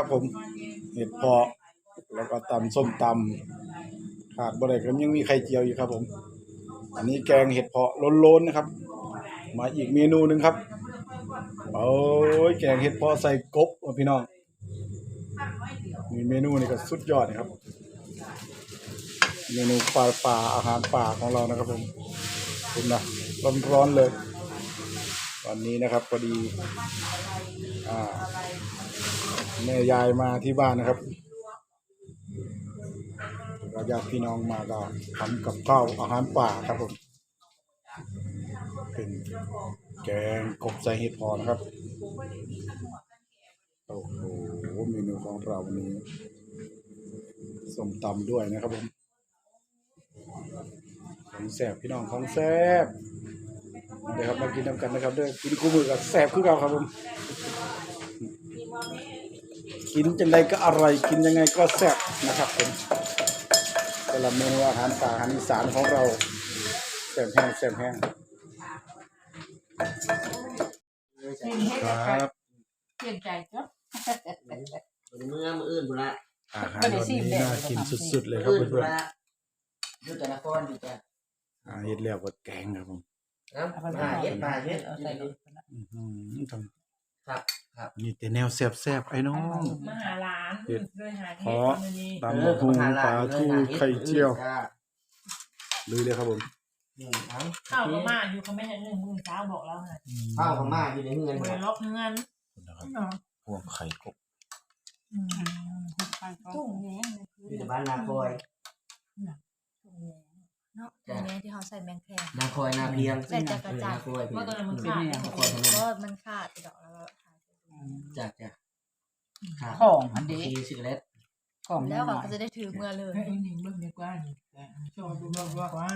ครับผม เห็ดเพาะแล้วก็ตำส้มตำขาดบ่ได้ก็ยังมีไข่เจียวอยู่ครับผม อันนี้แกงเห็ดเพาะล้นๆนะครับ มาอีกเมนูหนึ่งครับโอ้ยแกงเห็ดเพาะใส่กบว่ะพี่น้องมีเมนูนี่ก็สุดยอดนะครับ เมนูปลาป่าอาหารป่าของเรานะครับผมคุณนะร้อนๆเลย ตอนนี้นะครับพอดีอแม่ยายมาที่บ้านนะครับแล้วญาติพี่น้องมาก็ทำกับข้าวอาหารป่าครับผมเป็นแกงกบใส่เห็ดพอนะครับโอ้โหเมนูของเราวันนี้ส้มตำด้วยนะครับผมของแสบพี่น้องของแสบ เดี๋ยวครับมากินน้ำกันนะครับเด้วยกินคู่มือกับแสบคือเราครับผมกินจังไดก็อร่อยกินยังไงก็แซ่บนะครับผมแต่ละเมนูอาหารป่าอาหารอีสานของเราแซ่บแห้งแซ่บแห้งกินให้คได้รับเปลี่ยนใจจ้ะเมื่อมืออื่นบุละอาหารวันนี้น่ากินสุดๆเลยครับอื่นบุเพื่อนละอยู่แต่ละคนอยู่แต่ๆอ่าเฮ็ดแล้วก็แกงครับผม น้ำมาเย็ดมาเย็ดเอาใส่รถอื้อหือทครับครับำมีแต่แนวแซ่บๆไอ้น้อง มาหาร้านด้วยหาขอเฮ็ดนี้ ตำบักหุ่งปลาทูไข่เจียว ลุยเลยครับผมทั้งข้าวมาม่าอยู่เขาไม่ให้หนึ่งมื้อเช้าบอกเราไงข้าวพม่าอยู่ในเงินบริล็อกเงินนะครับพวกไข่กบจุ่มแหนงเลยคืออยู่ในบ้านนาคอย จุ่มแหนง เนาะจุ่มแหนงที่เขาใส่แมงแคงนาคอยนาเพียงใส่จักรจันทนาร์คอยว่าตอนนั้นมันขาดนาคอยพนมก็มันขาดไปดอกแล้วก็หายไปจ้ะจ้ะครับของอันนี้ทีสิกเลตของแล้วก็จะได้ถือเมื่อเลยเฮ้ยหนึ่งเบิ่งดีกว่านี่ชอบดูมากกว่า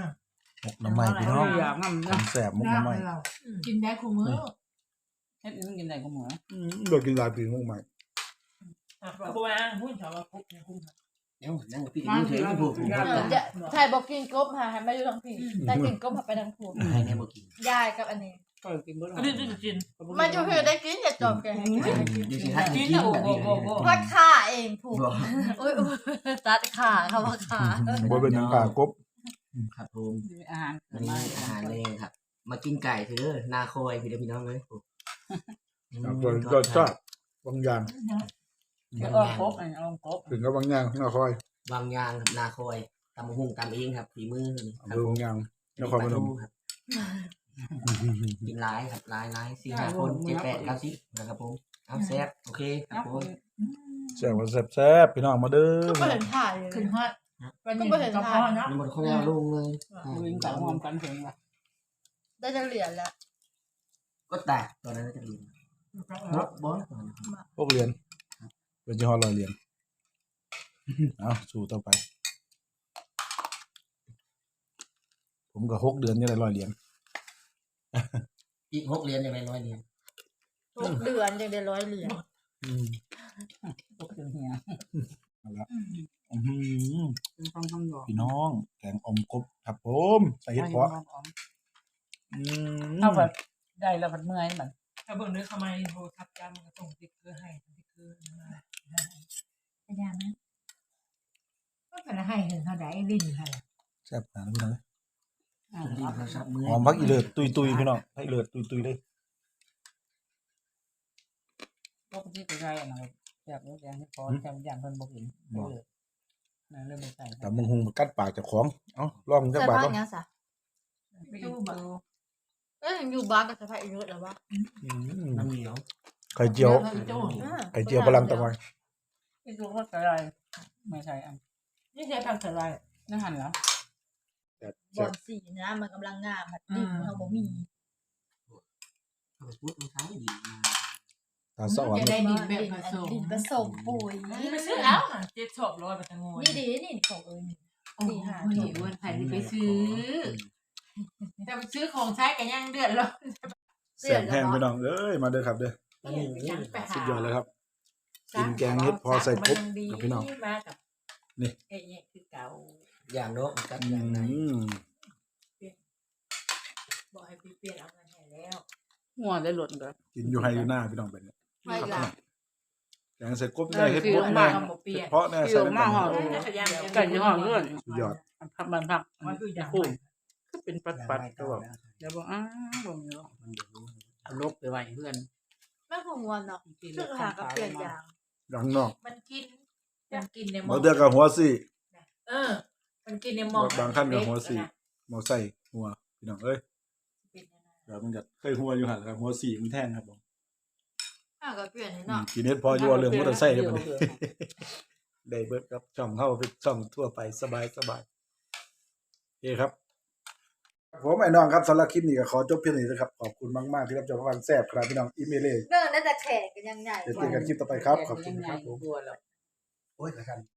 หมกหน้ำไม้พี่น้องอยากนั่นขนะองแซ่บหมกหน้ำไม้กินได้คู่มือเฮ็ดนึงกินได้ก็หมูอืมเรากินหลายปีหมกใหม่ก็บอกว่าพูดชาวว่าคุกเนี่ยคุ้ม เดี๋ยวนั่งพี่มือถือที่ผูกผูกเออจะถ่ายบอกกินกบค่ะให้มาอยู่ทางผีแต่กินกบไปทางผูกให้แน่บอกกินยายกับอันนี้ก็กินบ่ได้ก็ได้ได้กินมาอยู่ผีได้กินอย่าจอมแกให้กินดูสิให้กิกินนแล้วแบบโบนี้โบโบพัดขาเองผูกอุ้ยอุ้ยตัดขาเขาว่าขาบ่เป็นหนังกากบครับผมอาหารวันนี้อาหารเลยครับ มากินไก่เถอะนาคอยพี่เด็กพี่น้องเลยครับส่วนรสชาติ บางอย่างแล้วก็ครบอันเอาครบถึงกับบางอย่างน่าคอยบางอย่างครับนาคอยตำหุ่งตำเองครับฝีมืออำเภอบางอย่างนครพนมครับกินร้ายครับร้ายร้ายสี่ห้าคนเจ็ดแปดเก้าสิบนะครับผมเอาแซ่บโอเคครับผมแซ่บว่าแซ่บๆพี่น้องมาเด้อก็ไม่เห็นถ่ายเลย ขึ้นฮอดวันนี้ก็พอเนาะนี่หมดข้าวแล้วลงเลยวิ่งต่างหอมกันเพียงละได้จะเหรียญแล้วก็แตกตอนนั้นจะเรียนรถบอลพวกเหรียญ เป็นยี่ห้อลอยเหรียญเอาสู่ต่อไป ผมก็หกเดือนยังได้ร้อยเหรียญอีกหกเรียนยังไงร้อยเรียนทุกเดือนยังได้ร้อยเหรียญอืมพวกเฮียเอาละอื้อหือต้องต้องรอพี่น้องแกงอมกบครับผมใส่เห็ดเพาะอืมเอาแบบได้แล้วมันเมื่อยมันถ้าเบิ่งเนื้อทำไมโทรทับจำก็ส่งติ๊กเกอร์ให้ติ๊กเกอร์มา พยายามนะ ก็เป็นให้เห็นเท่าใดลิ้นให้แซ่บนะพี่น้องดีโทรศัพท์มือหอมพักอีเลิศตุยตุยๆพี่น้องพักอีเลิศตุยตุยๆเลยพวกที่ไปใช้อันนั้นอยากรู้แกงที่พอแกงอย่างเพิ่นบ่กินเลยนั่นเริ่มไม่ใส่แต่มึงหงกัดปากเจากของเอ้าลองจักใส่บาทผ้าก่อนเนี้ยสะไปดูแบบเอ้ยยังอยู่บ้านกับสะพายอีกเยอะแล้ววะอืมน้ำเหนียวไข่เจียว ไข่เจียวพลังตะวันที่ดูว่าใส่อะไรไม่ใส่อัน นี่ใช้ทำอะไรนั่นหันแล้วบอลสีนะมันกำลังงามค่ะดินเขาบ่มีเอาไปพูดมันใช้ดีตาสวรรจะค์ได้ดินแบบผสม ดินผสมปุ๋ยนี่ไปซื้อแล้วเจ็ดชอบร้อยไปตั้งงวยนี่ดีนี่ของเอิญโอ้โหวันไผ่ที่ไปซื้อ แต่ไปซื้อของใช้กันยังเดือดร้อนแซ่บแห้งพี่น้องเอ้ยมาเด้อครับเด้อสุดยอดเลยครับ กินแกงเห็ดพอใส่กบกับพี่น้อง มากับ นี่ ไอ้เนี่ยคือเก่าอย่างโน้มกับอือย่างไหนมบอกให้เปลี่ยนเอาเงินให้แล้วหัวได้หล่นก็ กินอยู่ให้อยู่หน้าพี่น้องเป็นเนี่ยไม่ละแกงใส่กบแน่เฮ็ดบดแน่ทำบ่เปลี่ยนเพราะแน่ใส่ลงไปไก่ยี่ห้อเลื่อน สุดยอดพับมันพับมันคืออย่างคู่ก็เป็นปัดปัดๆตัวเดี๋ยวบอกอ้าวบ่มีหรอกเอาลบไปไว้เพื่อนแม่ของวันเนาะกินซึ่งหากับเปลี่ยนอย่างดังนอกมันกิน มันกินในหม้บ่อเทื่อกับหัวซี่เออ มันกินในหม้อบางขั้นกับหัวสี่บ่ใส่หัวพี่น้องเอ้ยเดี๋ยวมันก็เคยหัวอยู่หั่นครับหัวสี่มันแท่งครับผมหากับเปลี่ยนอืมเนาะกินเฮ็ดพออยู่ว่าเรื่องมอเตอร์ไซค์เด้อบัดนี้ได้เบิดครับช่องเฮาเป็นช่องทั่วไปสบายสบายโอเคครับ ผมไอ้น้องครับสำหรับคลิปนี้ก็ขอจบเพียงนี้นะครับขอบคุณมากๆที่รับชมรับฟังแซ่บครับพี่น้องอีเมลเลย เรื่องน่าจะแขกกันยังไงเดี๋ยวเจอกันคลิปต่อไปครับขอบคุณครับผมตัวแล้วโอ้ย ละกัน